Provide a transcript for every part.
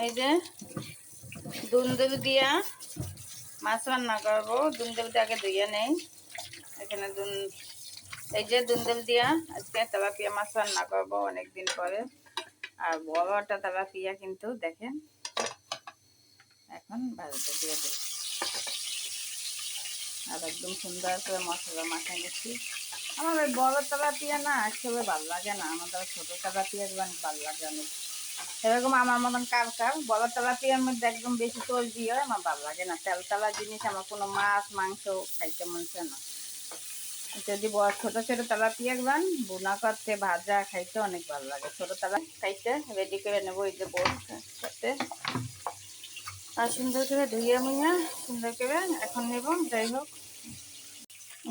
এই যে দুন্দুল দিয়া মাছ রান্না করব। দুন্দুলটা আগে ধুয়ে নেই। এখানে দুন, এই যে দুন্দুল দিয়া আজকে তেলাপিয়া মাছ রান্না করব অনেকদিন পরে। আর বড়টা তেলাপিয়া কিন্তু দেখেন। এখন ভাজতে দিয়ে দেব। আর একদম সুন্দর করে মশলা মাখাই নিচ্ছি। আমার ওই বড় তেলাপিয়া না একসঙ্গে ভালো লাগে না। আমাদের ছোটো তেলাপিয়া একদম ভালো লাগে অনেক এরকম আমার মতন কার কার? বড় তেলাপিয়ার মধ্যে একদম বেশি চর্বি হয়, আমার ভালো লাগে না। তেল তেলা জিনিস আমার কোনো মাছ, মাংস খাইতে মন চায় না। যদি বড় ছোট ছোট তেলাপিয়া একবার বোনা করতে, ভাজা খাইতে অনেক ভালো লাগে। ছোট তেলা খাইতে রেডি করে নেব এই যে করতে। আর সুন্দর করে ধুয়ে মুইয়া, সুন্দর করে এখন নেব, যাই হোক।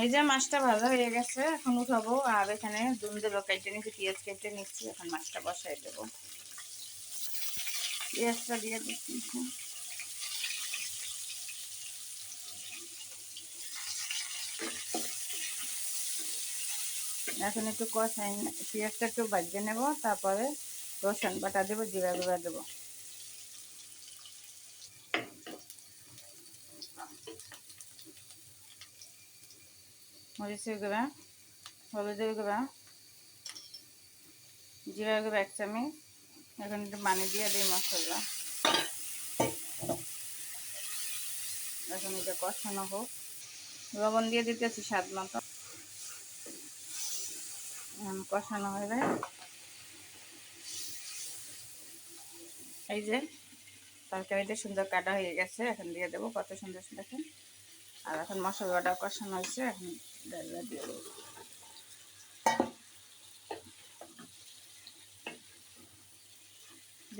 এই যে মাছটা ভালো হয়ে গেছে, এখন উঠাবো। আর এখানে দুম দেবো কেটে নিচ্ছি পেঁয়াজ কেটে নিচ্ছি এখন মাছটা বসাই দেবো। পেঁয়াজটা দিয়ে দিচ্ছি এখন একটু কষাই পেঁয়াজটা একটু বাজিয়ে নেব, তারপরে রসুন বাটা দেবো, জিরা গুঁড়া দেবো। মরিচের গুঁড়া, হলুদের গুঁড়া জিরা গুঁড়া এক চামচ। এখন একটু পানি দিয়ে দিই মশলা। এখন এটা কষানো হোক। লবণ দিয়ে দিতেছি স্বাদ মতো। কষানো যায় এই যে তরকারিটা সুন্দর কাটা হয়ে গেছে, এখন দিয়ে দেবো কত সুন্দর দেখেন। আর এখন মশলাটা কষানো হয়েছে, এখন দিয়ে দেবো।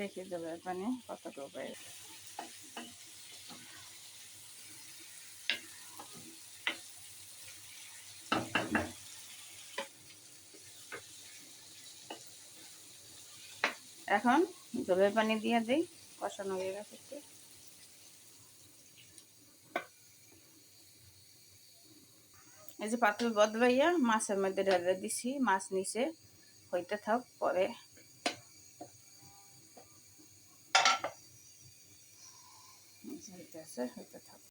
দেখে দেবো পানি কতটুকু পাই এখন জলের পানি দিয়ে দিই, কষানো হয়ে গেছে এই যে পাতল বদলাইয়া মাছের মধ্যে ঢেলে দিছি, মাছ নিচে হইতে থাক, পরে হইতে আছে হইতে থাক